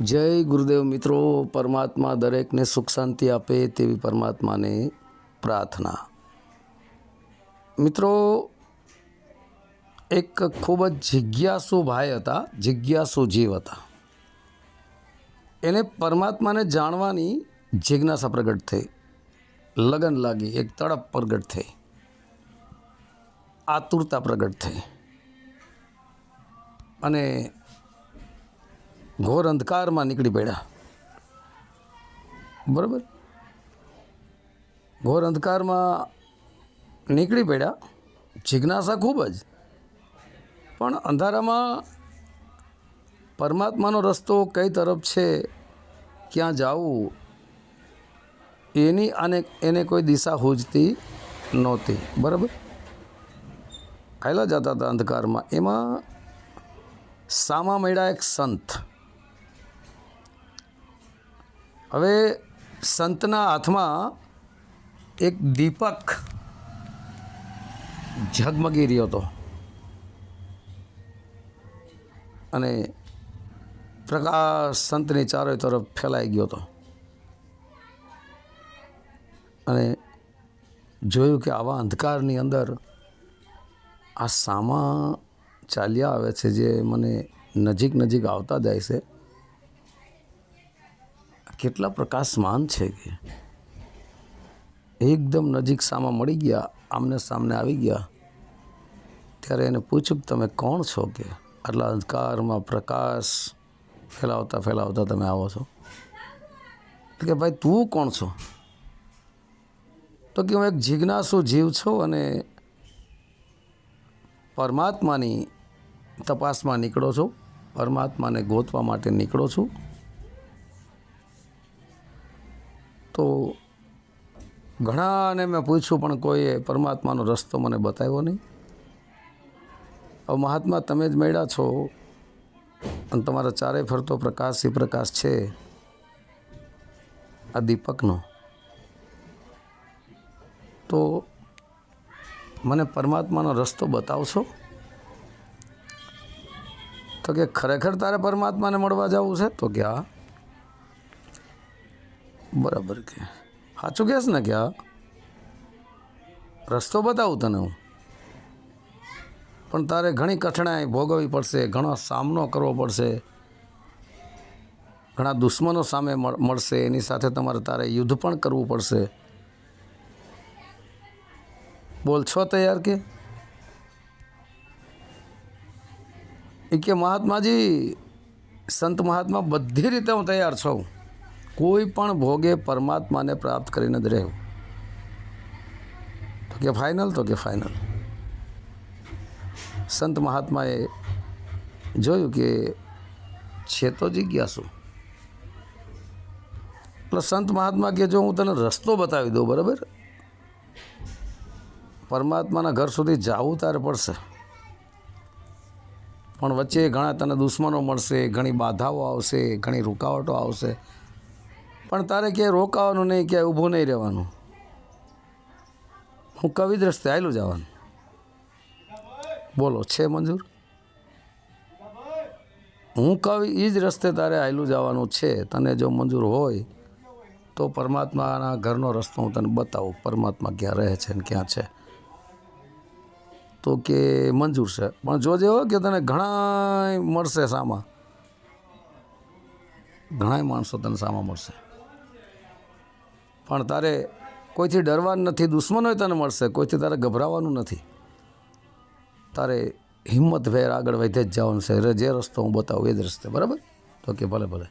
જય ગુરુદેવ મિત્રો, પરમાત્મા દરેકને સુખ શાંતિ આપે તેવી પરમાત્માને પ્રાર્થના. મિત્રો, એક ખૂબ જ જિજ્ઞાસુ ભાઈ હતા, જિજ્ઞાસુ જીવ હતા. એને પરમાત્માને જાણવાની જિજ્ઞાસા પ્રગટ થઈ. લગન લાગી, એક તડપ પ્રગટ થઈ. આતુરતા પ્રગટ થઈ. અને ઘોર અંધકારમાં નીકળી પડ્યા. બરાબર? ઘોર અંધકારમાં નીકળી પડ્યા. જિજ્ઞાસા ખૂબ જ. પણ અંધારામાં પરમાત્માનો રસ્તો કઈ તરફ છે, ક્યાં જવું, એની અને એને કોઈ દિશા હોજતી નહોતી. બરાબર? ખાયલા જતા હતા અંધકારમાં. એમાં સામા મળ્યા એક સંત. હવે સંતના હાથમાં એક દીપક ઝગમગી રહ્યો હતો. અને પ્રકાશ સંતની ચારે તરફ ફેલાઈ ગયો હતો. અને જોયું કે આવા અંધકારની અંદર આ સામા ચાલ્યા આવે છે, જે મને નજીક નજીક આવતા જાય છે. કેટલા પ્રકાશમાન છે કે? એકદમ નજીક સામા મળી ગયા, આમને સામને આવી ગયા. ત્યારે એને પૂછ્યું તમે કોણ છો કે? આટલા અંધકારમાં પ્રકાશ ફેલાવતા ફેલાવતા તમે આવો છો. કે ભાઈ, તું કોણ છો? તો કે હું એક જિજ્ઞાસુ જીવ છું અને પરમાત્માની તપાસમાં નીકળો છું. પરમાત્માને ગોતવા માટે નીકળો છું. તો ઘણાને મેં પૂછ્યું, પણ કોઈએ પરમાત્માનો રસ્તો મને બતાવ્યો નહીં. હવે મહાત્મા તમે જ મળ્યા છો અને તમારા ચારે ફરતો પ્રકાશ એ પ્રકાશ છે, આ દીપકનો. તો મને પરમાત્માનો રસ્તો બતાવશો? તો કે ખરેખર તારે પરમાત્માને મળવા જવું છે? તો કે હા. બરાબર કે. સાચું કહેશ ને કે હા રસ્તો બતાવું તને હું. પણ તારે ઘણી કઠણાઈ ભોગવવી પડશે, ઘણો સામનો કરવો પડશે. ઘણા દુશ્મનો સામે મળ- મળશે. એની સાથે તમારે તારે યુદ્ધ પણ કરવું પડશે. બોલ, છો તૈયાર કે? એ કે મહાત્માજી, સંત મહાત્મા બધી રીતે હું તૈયાર છું. કોઈ પણ ભોગે પરમાત્માને પ્રાપ્ત કરીને જ રહેવું. તો કે ફાઇનલ તો કે ફાઇનલ સંત મહાત્માએ જોયું કે છે તો જિજ્ઞાસુ એટલે સંત મહાત્મા કે જો હું તને રસ્તો બતાવી દઉં, બરાબર? પરમાત્માના ઘર સુધી જવું તારે પડશે. પણ વચ્ચે ઘણા તને દુશ્મનો મળશે, ઘણી બાધાઓ આવશે, ઘણી રૂકાવટો આવશે. પણ તારે ક્યાંય રોકાવાનું નહીં, ક્યાંય ઊભું નહીં રહેવાનું. હું કવિ રસ્તે આવેલું જવાનું બોલો, છે મંજૂર? હું કવિ એ જ રસ્તે તારે આવેલું જવાનું છે. તને જો મંજૂર હોય, તો પરમાત્માના ઘરનો રસ્તો હું તને બતાવું. પરમાત્મા ક્યાં રહે છે ને ક્યાં છે? તો કે મંજૂર છે. પણ જોજે હો કે તને ઘણા મળશે સામા. ઘણાય માણસો તને સામા મળશે. પણ તારે કોઈથી ડરવાનું નથી, દુશ્મનોય તને મળશે, કોઈથી તારે ગભરાવાનું નથી. તારે હિંમત ભેર આગળ વધે જ જવાનું છે. જે રસ્તો હું બતાવું એ જ રસ્તે, બરાબર? તો કે ભલે ભલે.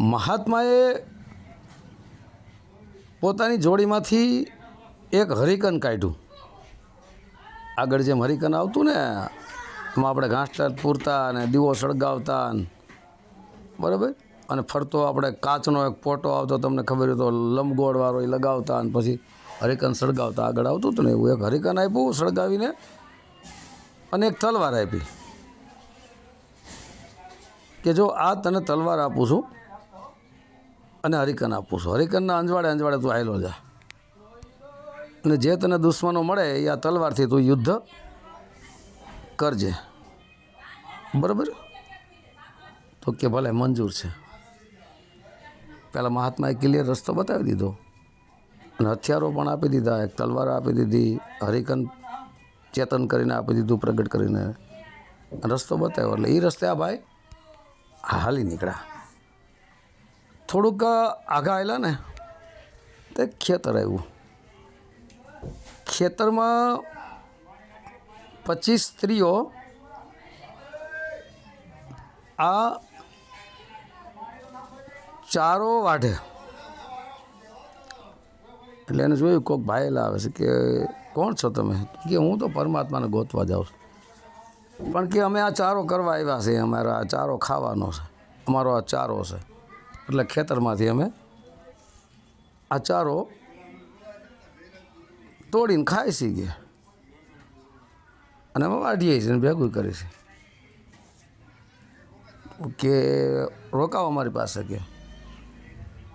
મહાત્માએ પોતાની જોડીમાંથી એક હરિકન કાઢ્યું. આગળ જેમ હરિકન આવતું ને, એમાં આપણે ઘાસ પૂરતા અને દીવો સળગાવતા બરાબર? અને ફરતો આપણે કાચનો એક પોટો આવતો, તમને ખબર હતો લંબગોળવાળો એ લગાવતા અને પછી હરિકન સળગાવતા. આગળ આવતું હતું ને એવું. એક હરિકન આપ્યું, સળગાવીને અને એક તલવાર આપી. કે જો આ તને તલવાર આપું છું અને હરિકન આપું છું. હરિકનના અંજવાડે અંજવાડે તું આવેલો જા. અને જે તને દુશ્મનો મળે એ આ તલવારથી તું યુદ્ધ કરજે. બરાબર? તો કે ભલે મંજૂર છે. પહેલાં મહાત્માએ ક્લિયર રસ્તો બતાવી દીધો. અને હથિયારો પણ આપી દીધા, એક તલવાર આપી દીધી, હરિકન ચેતન કરીને આપી દીધું, પ્રગટ કરીને. રસ્તો બતાવ્યો. એટલે એ રસ્તે આ ભાઈ હાલી નીકળ્યા. થોડુંક આઘા આવેલા ને, તે ખેતર આવ્યું ખેતરમાં પચીસ સ્ત્રીઓ આ ચારો વાઢે. એટલે એને જોયું કોઈક ભાઈ આવે છે કે, કોણ છો તમે? કે, હું તો પરમાત્માને ગોતવા જાઉં છું. પણ કે, અમે આ ચારો કરવા આવ્યા છીએ, અમારો આ ચારો ખાવાનો છે. અમારો આ ચારો છે. એટલે ખેતરમાંથી અમે આ ચારો તોડીને ખાઈ છીએ અને અમે વાઢીએ છીએ ભેગું કરીએ છીએ. કે, રોકાવો અમારી પાસે કે.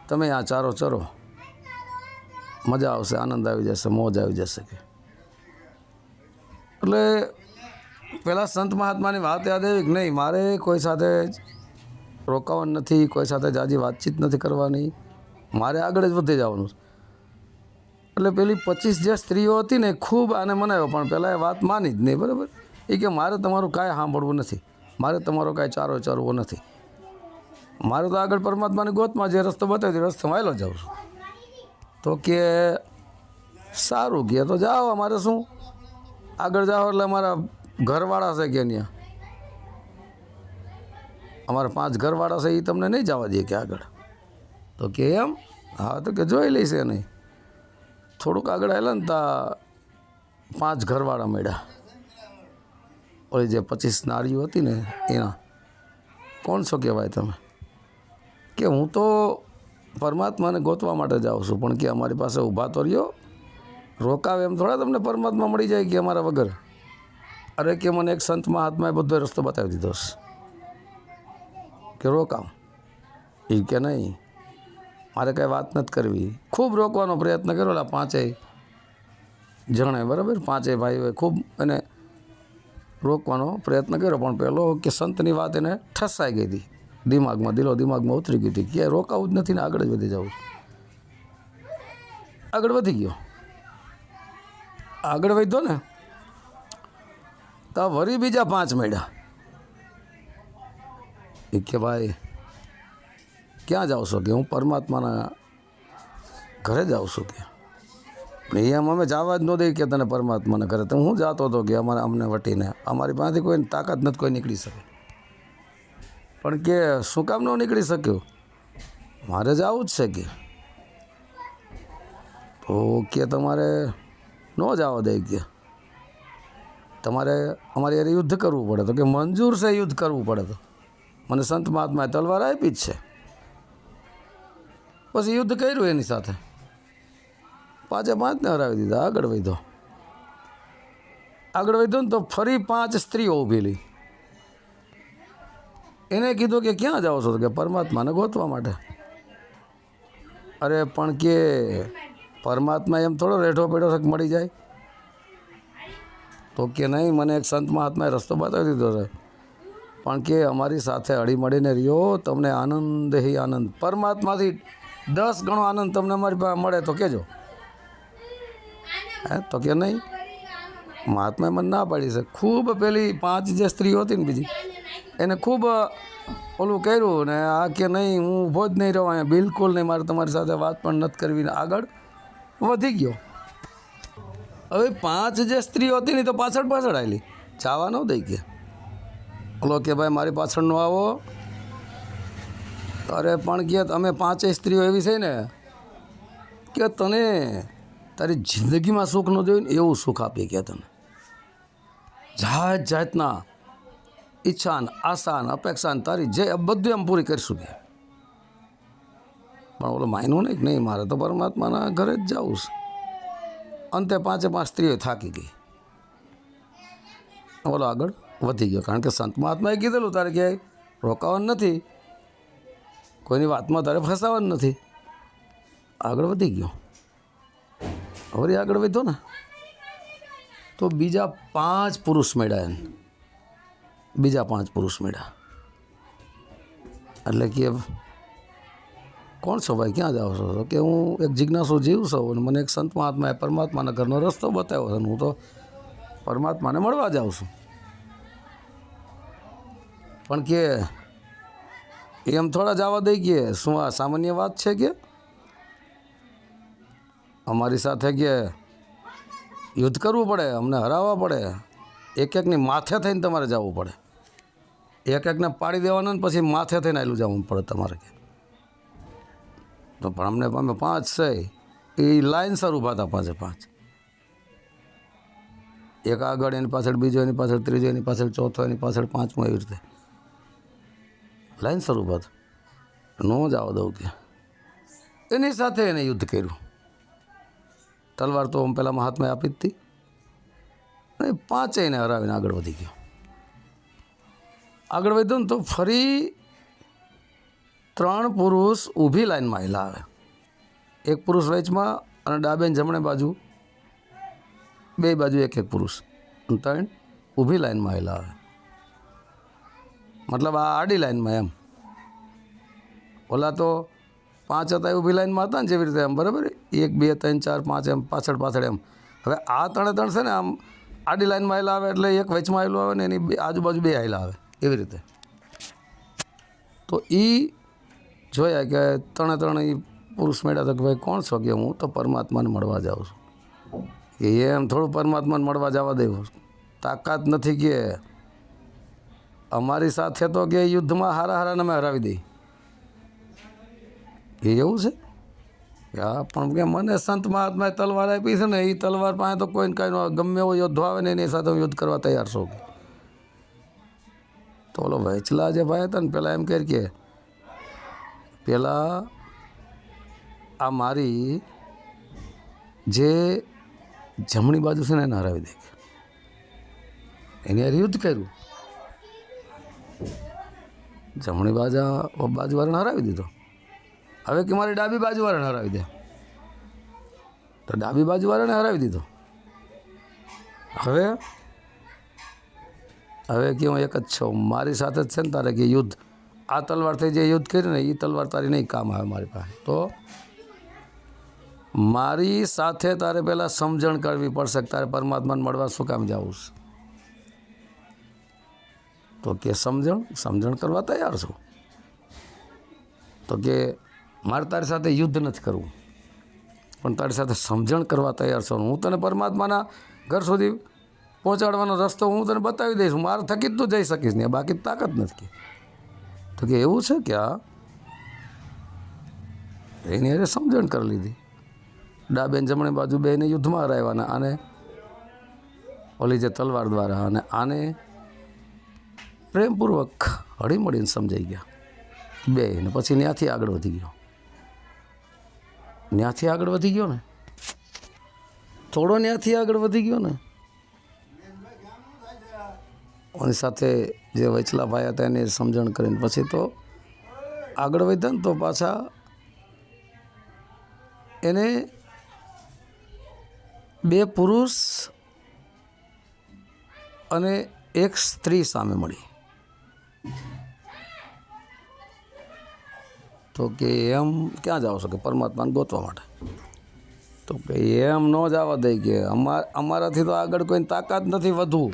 તમે આ ચારો ચરો. મજા આવશે, આનંદ આવી જશે, મોજ આવી જશે કે. એટલે પહેલાં સંત મહાત્માની વાત યાદ આવી કે નહીં, મારે કોઈ સાથે રોકાવાનું નથી, કોઈ સાથે જાજી વાતચીત નથી કરવાની. મારે આગળ જ વધી જવાનું. એટલે પેલી પચીસ જે સ્ત્રીઓ હતી ને ખૂબ આને મનાવ્યો પણ પહેલાં એ વાત માની જ નહીં, બરાબર? એ કે, મારે તમારું કાંઈ સાંભળવું નથી. મારે તમારો કાંઈ ચારો ચરવો નથી. મારે તો આગળ પરમાત્માની ગોતમાં જે રસ્તો બતાવ્યો તે રસ્તો આવેલો જાઉં છું. તો કે સારું કે તો જાઓ અમારે શું? આગળ જાઓ એટલે અમારા ઘરવાળા છે કે ત્યાં અમારા પાંચ ઘરવાળા છે એ તમને નહીં જવા દે કે આગળ. તો કે એમ? હા, તો કે જોઈ લઈશ નહીં થોડુંક આગળ આવેલા ને તા પાંચ ઘરવાળા મળ્યા. ઓલી જે પચીસ નારીઓ હતી ને એના. કોણ છો કહેવાય તમે? કે હું તો પરમાત્માને ગોતવા માટે જાઉં છું, પણ કે અમારી પાસે ઊભા તો રહ્યો, રોકાવે એમ થોડા તમને પરમાત્મા મળી જાય કે અમારા વગર? અરે કે મને એક સંત મહાત્માએ બધો રસ્તો બતાવી દીધો છે. કે રોકાવ. એ કે નહીં, મારે કાંઈ વાત નથી કરવી. ખૂબ રોકવાનો પ્રયત્ન કર્યો એટલે પાંચેય જણે બરાબર? પાંચેય ભાઈઓએ ખૂબ એને રોકવાનો પ્રયત્ન કર્યો, પણ પેલો કે સંતની વાત એને ઠસાઈ ગઈ હતી. દિમાગમાં, દિલો દિમાગમાં ઉતરી ગઈ હતી. કે રોકાવું જ નથી ને આગળ જ વધી જવું. આગળ વધી ગયો. આગળ વધ્યો ને, તો વરી બીજા પાંચ મળ્યા. એ કે ભાઈ, ક્યાં જાઉં છો કે હું પરમાત્માના ઘરે જાઉં છું કે પણ એમ અમે જવા જ ન દઈ કે તને પરમાત્માના ઘરે. તો હું જાતો હતો કે અમારે અમને વટીને. અમારી પાસેથી કોઈ તાકાત નથી કોઈ નીકળી શકે. પણ કે શું કામ ન નીકળી શક્યો? મારે જવું જ છે કે. તો કે તમારે ન જવા દે કે. તમારે અમારે યાર યુદ્ધ કરવું પડે તો કે મંજૂર છે યુદ્ધ કરવું પડે તો. મને સંત મહાત્માએ તલવાર આપી જ છે. પછી યુદ્ધ કર્યું એની સાથે. પાંચે પાંચને હરાવી દીધા. આગળ વધ્યો આગળ વધ્યો ને તો ફરી પાંચ સ્ત્રીઓ ઊભેલી એને કીધું કે ક્યાં જાઓ છો? કે પરમાત્માને ગોતવા માટે. અરે, પણ કે પરમાત્મા એમ થોડો રેઠો પેઢો શક મળી જાય? તો કે નહીં, મને એક સંત મહાત્માએ રસ્તો બતાવી દીધો છે. પણ કે અમારી સાથે હળીમળીને રહ્યો, તમને આનંદ હી આનંદ. પરમાત્માથી દસ ગણો આનંદ તમને અમારી પાસે મળે તો કહેજો હે, તો કે નહીં? મહાત્માએ મને ના પાડી છે. ખૂબ પેલી પાંચ જે સ્ત્રીઓ હતી ને બીજી, એને ખૂબ ઓલું કર્યું ને આ કે નહીં, હું ઊભો જ નહીં રહું અહીંયા, બિલકુલ નહીં, મારે તમારી સાથે વાત પણ નથી કરવી ને આગળ વધી ગયો. હવે પાંચ જે સ્ત્રીઓ હતી ને તો પાછળ પાછળ આવેલી ચાવા ન દઈ કે. ઓલો કે, ભાઈ, મારી પાછળ નો આવો. અરે, પણ કે, અમે પાંચેય સ્ત્રીઓ એવી છે ને કે તને તારી જિંદગીમાં સુખ ન જોયું ને એવું સુખ આપીએ કે તને. જાત જાતના ઈચ્છા ને આશા અપેક્ષા તારી જે બધું એમ પૂરી કરીશું કે. પણ ઓલો માયનું નહીં કે નહીં, મારે તો પરમાત્માના ઘરે જ જવું છે. અંતે પાંચે પાંચ સ્ત્રીઓ થાકી ગઈ. ઓલો આગળ વધી ગયો, કારણ કે સંત મહાત્માએ કીધેલું, તારે ક્યાંય રોકાવાનું નથી. કોઈની વાતમાં તારે ફસાવાનું નથી. આગળ વધી ગયો. હવે આગળ વધ્યો ને. તો બીજા પાંચ પુરુષ મળ્યા એને બીજા પાંચ પુરુષ મળ્યા. એટલે કે કોણ છો ભાઈ? ક્યાં જાઓ છો? કે હું એક જિજ્ઞાસુ જીવ છું અને મને એક સંત મહાત્માએ પરમાત્માના ઘરનો રસ્તો બતાવ્યો અને હું તો પરમાત્માને મળવા જાઉં છું. પણ કે એમ થોડા જવા દઈ કે શું આ સામાન્ય વાત છે કે? અમારી સાથે કે યુદ્ધ કરવું પડે, અમને હરાવવા પડે. એક એકની માથે થઈને તમારે જવું પડે. એક એકને પાડી દેવાના ને પછી માથે થઈને આવેલું જવું પડે તમારે તો પણ અમને અમે પાંચ છે. એ લાઇનસર ઊભા હતા પાંચે પાંચ. એક આગળ એની પાછળ, બીજો એની પાછળ, ત્રીજો એની પાછળ, ચોથો એની પાછળ, પાંચમો એવી રીતે. લાઇનસર ઊભા હતા ન જ આવવા દઉં કે. એની સાથે એને યુદ્ધ કર્યું. તલવાર તો આમ પહેલાં મહાત્માએ આપી જ હતી. અને પાંચેયને હરાવીને આગળ વધી ગયો. આગળ વધ્યો ને તો ફરી ત્રણ પુરુષ ઊભી લાઈનમાં આવેલા આવે. એક પુરુષ વેચમાં અને ડાબે જમણે બાજુ. બે બાજુ એક એક પુરુષ. ત્રણ ઊભી લાઈનમાં આવેલા આવે. મતલબ આ આડી લાઈનમાં એમ. ઓલા તો પાંચ હતા એ ઊભી લાઈનમાં હતા ને જેવી રીતે એમ, બરાબર? એક, બે, ત્રણ, ચાર, પાંચ એમ, પાછળ પાછળ એમ. હવે આ ત્રણે ત્રણ છે ને આમ આડી લાઈનમાં આવેલા આવે એટલે એક વચમાં આવેલું આવે ને એની આજુબાજુ બે આવેલા આવે, એવી રીતે. તો એ જોયા કે ત્રણે ત્રણ એ પુરુષ મળ્યા તો કે ભાઈ કોણ છો કે હું તો પરમાત્માને મળવા જાઉં છું. એમ થોડું પરમાત્માને મળવા જવા દેવું તાકાત નથી કે અમારી સાથે તો કે યુદ્ધમાં હારા હારાને અમે હરાવી દઈ એ એવું છે? હા, પણ કે મને સંત મહાત્માએ તલવાર આપી છે ને એ તલવાર પાસે તો કોઈ ને કાંઈ ગમે એવો યોદ્ધો આવે ને, એની સાથે યુદ્ધ કરવા તૈયાર છું. તો ઓલો વહેંચલા જે ભાઈ હતા ને પહેલાં એમ કહે કે, પેલા આ મારી જે જમણી બાજુ છે ને, એને હરાવી દે. એને યુદ્ધ કર્યું. જમણી બાજુ બાજુવાળાને હરાવી દીધો. હવે કે મારી ડાબી બાજુવાળાને હરાવી દે. તો ડાબી બાજુવાળાને હરાવી દીધો. હવે? હવે કે હું એક જ છું. મારી સાથે જ છે ને તારે કે યુદ્ધ. આ તલવારથી જે યુદ્ધ કર્યું ને એ તલવાર તારી નહીં કામ આવે મારી પાસે. તો મારી સાથે તારે પહેલાં સમજણ કરવી પડશે તારે પરમાત્માને મળવા શું કામ જવું છે. તો કે સમજણ? સમજણ કરવા તૈયાર છું. તો કે મારે તારી સાથે યુદ્ધ નથી કરવું. પણ તારી સાથે સમજણ કરવા તૈયાર છું. હું તને પરમાત્માના ઘર સુધી પહોંચાડવાનો રસ્તો હું તને બતાવી દઈશ. મારે થકી જ તું જઈ શકીશ ને બાકી તાકાત નથી તો કે એવું છે કે આ? એની અરે સમજણ કરી લીધી. ડાબેન જમણી બાજુ બેને યુદ્ધમાં હરાવ્યાના અને ઓલી જે તલવાર દ્વારા અને આને પ્રેમપૂર્વક હળીમળીને સમજાઈ ગયા. બે ને પછી ત્યાંથી આગળ વધી ગયો. ત્યાંથી આગળ વધી ગયો ને? થોડો ત્યાંથી આગળ વધી ગયો ને? એની સાથે જે વચલાભાઈ હતા એને સમજણ કરીને પછી તો આગળ વધ્યા ને તો પાછા એને બે પુરુષ અને એક સ્ત્રી સામે મળી. તો કે એમ ક્યાં જાઓ છો કે પરમાત્માને ગોતવા માટે. તો કે એમ ન જવા દઈ કે અમાર, અમારાથી તો આગળ કોઈ તાકાત નથી વધુ.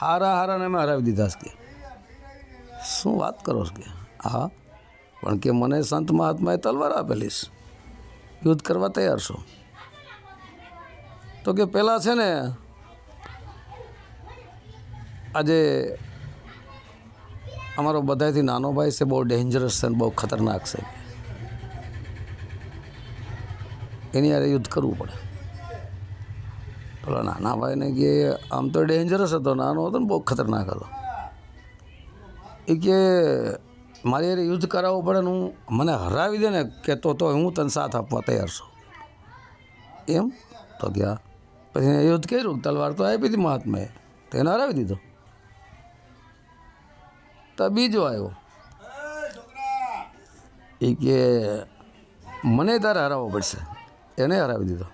હારા હારાને અમે હરાવી દીધા છે કે. શું વાત કરો છો કે? હા, પણ કે મને સંત મહાત્માએ તલવાર આપેલી યુદ્ધ કરવા તૈયાર છો. તો કે પહેલાં છે ને, આજે અમારો બધાથી નાનો ભાઈ છે, બહુ ડેન્જરસ છે ને બહુ ખતરનાક છે. એની હારે યુદ્ધ કરવું પડે. પેલા નાના ભાઈને કે, આમ તો ડેન્જરસ હતો, નાનો હતો ને બહુ ખતરનાક હતો. એ કે, મારી યારે યુદ્ધ કરાવવું પડે ને હું, મને હરાવી દે ને કે તો તો હું તને સાથ આપવા તૈયાર છું. એમ તો ગયા. પછી યુદ્ધ કર્યું, તલવાર તો આપી હતી મહાત્માએ, તો એને હરાવી દીધો. તો બીજો આવ્યો. એ કે, મને તારે હરાવવો પડશે. એને હરાવી દીધો.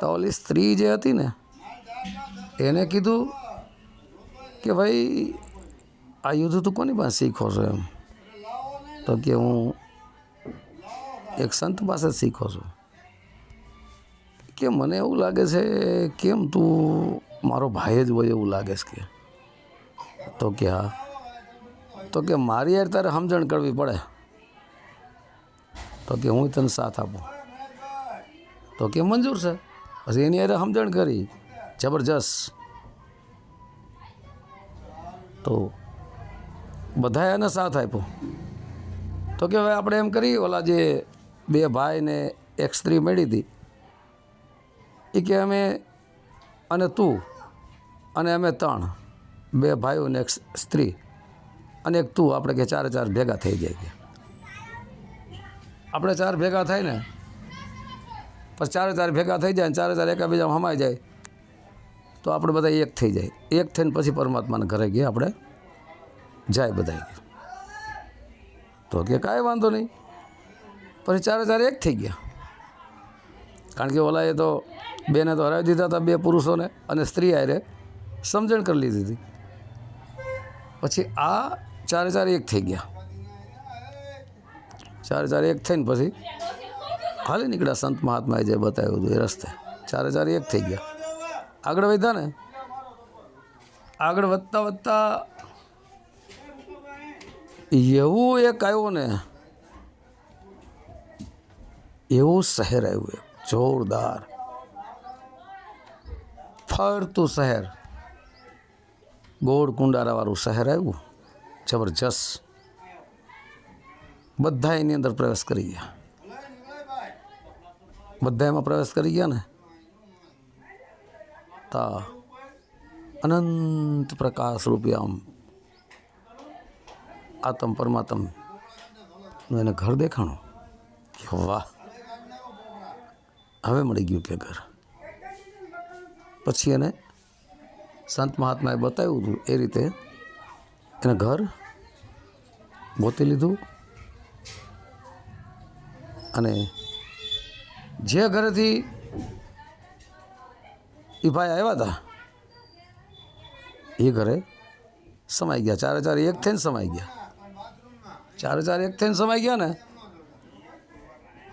તો ઓલી સ્ત્રી જે હતી ને, એને કીધું કે, ભાઈ, આ યુદ્ધ તું કોની પાસે શીખો છો એમ? તો કે, હું એક સંત પાસે શીખો છું. કે, મને એવું લાગે છે, કેમ તું મારો ભાઈ જ હોય એવું લાગે છે કે? તો કે હા. તો કે મારી યાર તારે સમજણ કરવી પડે. તો કે હું તને સાથ આપું. તો કે મંજૂર છે. પછી એની યારે સમજણ કરી. જબરજસ્ત. તો બધાએ એને સાથ આપ્યો. તો કે હવે આપણે એમ કરીએ, ઓલા જે બે ભાઈ ને એક સ્ત્રી મળી હતી. એ કે અમે અને તું અને અમે ત્રણ. બે ભાઈઓ ને એક સ્ત્રી. અને એક તું. આપણે કે ચારે ચાર ભેગા થઈ જાય કે. આપણે ચાર ભેગા થાય ને પછી ચારે ચાર ભેગા થઈ જાય ને ચારે ચાર એકાબીજામાં હમાઈ જાય, તો આપણે બધા એક થઈ જાય. એક થઈને પછી પરમાત્માના ઘરે ગયા આપણે. જાય બધા તો કે કાંઈ વાંધો નહીં. પછી ચારે ચાર એક થઈ ગયા. કારણ કે ઓલાએ તો બેને તો હરાવી દીધા હતા બે પુરુષોને અને સ્ત્રી આરે સમજણ કરી લીધી હતી. પછી આ ચારે ચાર એક થઈ ગયા. ચારે ચાર એક થઈને પછી હાલી નીકળ્યા સંત મહાત્માએ જે બતાવ્યું હતું એ રસ્તે. ચારે ચાર એક થઈ ગયા. આગળ વધ્યા ને? આગળ વધતા વધતા એવું એક આવ્યું ને, એવું શહેર આવ્યું એક. જોરદાર. ફરતું શહેર. ગોળ કુંડારાવાળું શહેર આવ્યું. જબરજસ્ત. બધા એની અંદર પ્રવેશ કરી ગયા. બધા એમાં પ્રવેશ કરી ગયા ને? તા. અનંત પ્રકાશ રૂપી આમ. આતમ પરમાત્મ. એને ઘર દેખાણું? કે વાહ. હવે મળી ગયું કે ઘર. પછી એને સંત મહાત્માએ બતાવ્યું હતું એ રીતે એને ઘર ગોતી લીધું અને જે ઘરેથી એ ભાઈ આવ્યા હતા, એ ઘરે સમાઈ ગયા. ચારે ચાર એક થઈને સમાઈ ગયા. ચારે ચાર એક થઈને સમાઈ ગયા ને,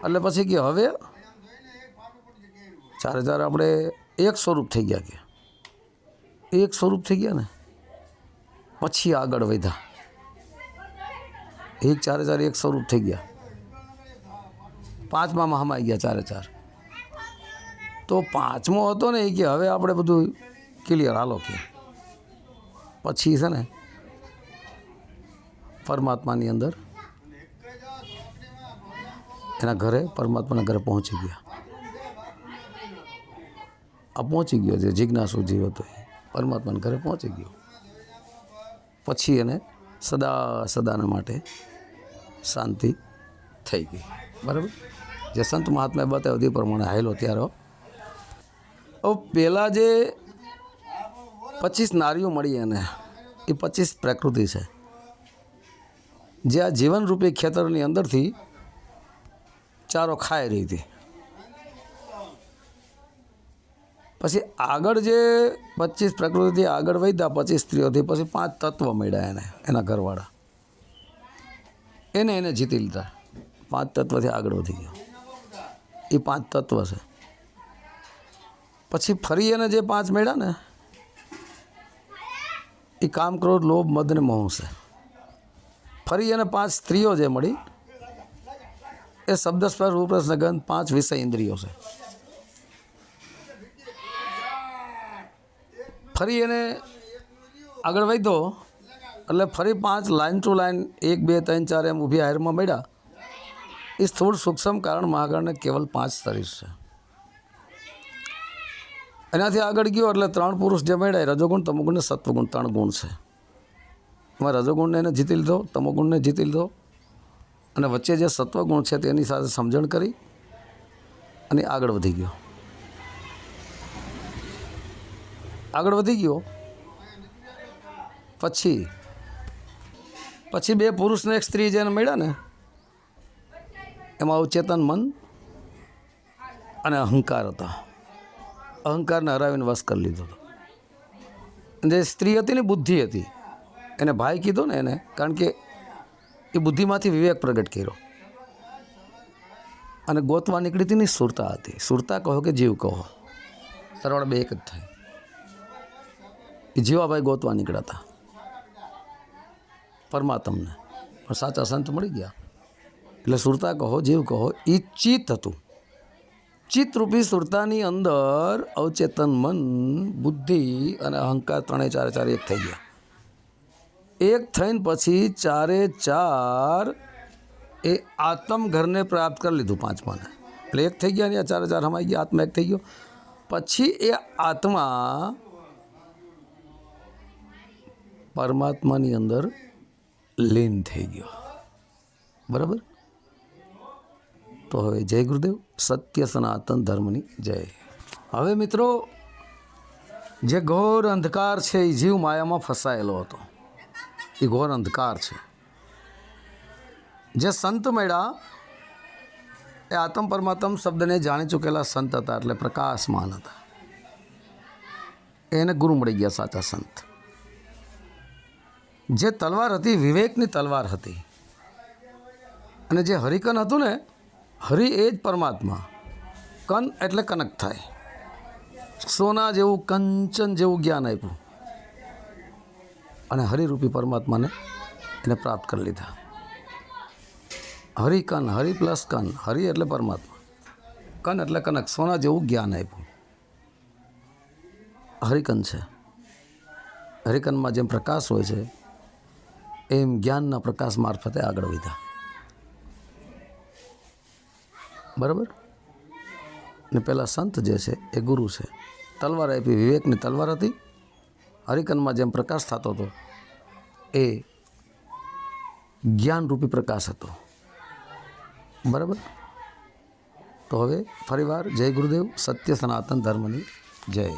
એટલે પછી કે હવે ચારે ચાર આપણે એક સ્વરૂપ થઈ ગયા કે. એક સ્વરૂપ થઈ ગયા ને? પછી આગળ વધ્યા. એક ચારે ચાર એક સ્વરૂપ થઈ ગયા. પાંચમામાં હમાઈ ગયા ચારે ચાર. તો પાંચમો હતો ને એ કે હવે આપણે બધું ક્લિયર હાલો કે. પછી છે ને પરમાત્માની અંદર એના ઘરે પરમાત્માના ઘરે પહોંચી ગયા. આ પહોંચી ગયો જે જિજ્ઞાસુ જીવ હતો એ. પરમાત્માના ઘરે પહોંચી ગયો. પછી એને સદા સદાના માટે શાંતિ થઈ ગઈ. બરાબર? જે સંત મહાત્માએ બતાવ્યું તે પ્રમાણે હાયલો ત્યારે. હવે પહેલાં જે પચીસ નારીઓ મળી એને, એ પચીસ પ્રકૃતિ છે. જે આ જીવનરૂપી ખેતરની અંદરથી ચારો ખાઈ રહી હતી. પછી આગળ જે પચીસ પ્રકૃતિથી આગળ વધ્યા પચીસ સ્ત્રીઓથી પછી પાંચ તત્વ મળ્યા એને, એના ઘરવાળા. એને એને જીતી લીધા. પાંચ તત્વથી આગળ વધી ગયો. એ પાંચ તત્વ છે. પછી ફરી એને જે પાંચ મળ્યા ને, એ કામ ક્રોધ લોભ, મદ ને મોહ છે. ફરી એને પાંચ સ્ત્રીઓ જે મળી, એ શબ્દ સ્પર્શ રૂપરસ ગંધ પાંચ વિષય ઇન્દ્રિયો છે. ફરી એને આગળ વધ્યો એટલે ફરી પાંચ લાઇન ટુ લાઇન એક, બે, ત્રણ, ચાર એમ ઊભી હાયરમાં મળ્યા. એ સ્થૂળ સૂક્ષ્મ કારણ મહાકાળને કેવલ પાંચ શરીર છે. એનાથી આગળ ગયો એટલે ત્રણ પુરુષ જે મળ્યા રજોગુણ તમોગુણ ને સત્વગુણ, ત્રણ ગુણ છે. એમાં રજોગુણને એને જીતી લીધો, તમોગુણને જીતી લીધો, અને વચ્ચે જે સત્વગુણ છે તેની સાથે સમજણ કરી, અને આગળ વધી ગયો. આગળ વધી ગયો. પછી પછી બે પુરુષને એક સ્ત્રી જેને મળ્યા ને, એમાં અવચેતન મન અને અહંકાર હતા. અહંકારને હરાવીને વશ કરી લીધો હતો. જે સ્ત્રી હતી ને બુદ્ધિ હતી. એને ભાઈ કીધો ને એને, કારણ કે એ બુદ્ધિમાંથી વિવેક પ્રગટ કર્યો. અને ગોતવા નીકળી હતી ને સુરતા હતી. સુરતા કહો કે જીવ કહો. સરવાળા બે એક જ થાય. એ જીવાભાઈ ગોતવા નીકળ્યા હતા. પરમાત્મને. પણ સાચા સંત મળી ગયા. એટલે સુરતા કહો, જીવ કહો એ ચિત્ત હતું. ચિત્તરૂપી સુરતાની અંદર અવચેતન, મન, બુદ્ધિ અને અહંકાર ત્રણે ચારે ચાર એક થઈ ગયા. એક થઈને પછી ચારે ચાર એ આત્મ ઘરને પ્રાપ્ત કરી લીધું પાંચમાને. એટલે એક થઈ ગયા ને ચારે ચાર હમાઈ ગયા, આત્મા એક થઈ ગયો. પછી એ આત્મા પરમાત્માની અંદર લીન થઈ ગયો. બરાબર? તો હવે જય ગુરુદેવ, સત્ય સનાતન ધર્મની જય. હવે મિત્રો, જે ઘોર અંધકાર છે એ જીવ માયામાં ફસાયેલો હતો. એ ઘોર અંધકાર છે. જે સંત મેળા એ આત્મ પરમાત્મ શબ્દને જાણી ચૂકેલા સંત હતા, એટલે પ્રકાશમાન હતા. એને ગુરુ મળી ગયા સાચા સંત. જે તલવાર હતી, વિવેકની તલવાર હતી. અને જે હરિકન હતું ને, હરિ એ જ પરમાત્મા. કન એટલે કનક થાય. સોના જેવું, કંચન જેવું જ્ઞાન આપ્યું. અને હરિરૂપી પરમાત્માને એને પ્રાપ્ત કરી લીધા. હરિ કન, હરિ પ્લસ કન, હરિ એટલે પરમાત્મા. કન એટલે કનક, સોના જેવું જ્ઞાન આપ્યું. હરિકન છે. હરિકનમાં જેમ પ્રકાશ હોય છે એમ જ્ઞાનના પ્રકાશ મારફતે આગળ વધ્યા. બરાબર? ને પહેલાં સંત જે છે, એ ગુરુ છે. તલવાર આપી વિવેકની તલવાર હતી. હરિકનમાં જેમ પ્રકાશ થતો હતો, એ જ્ઞાનરૂપી પ્રકાશ હતો. બરાબર? તો હવે ફરીવાર જય ગુરુદેવ, સત્ય સનાતન ધર્મની જય.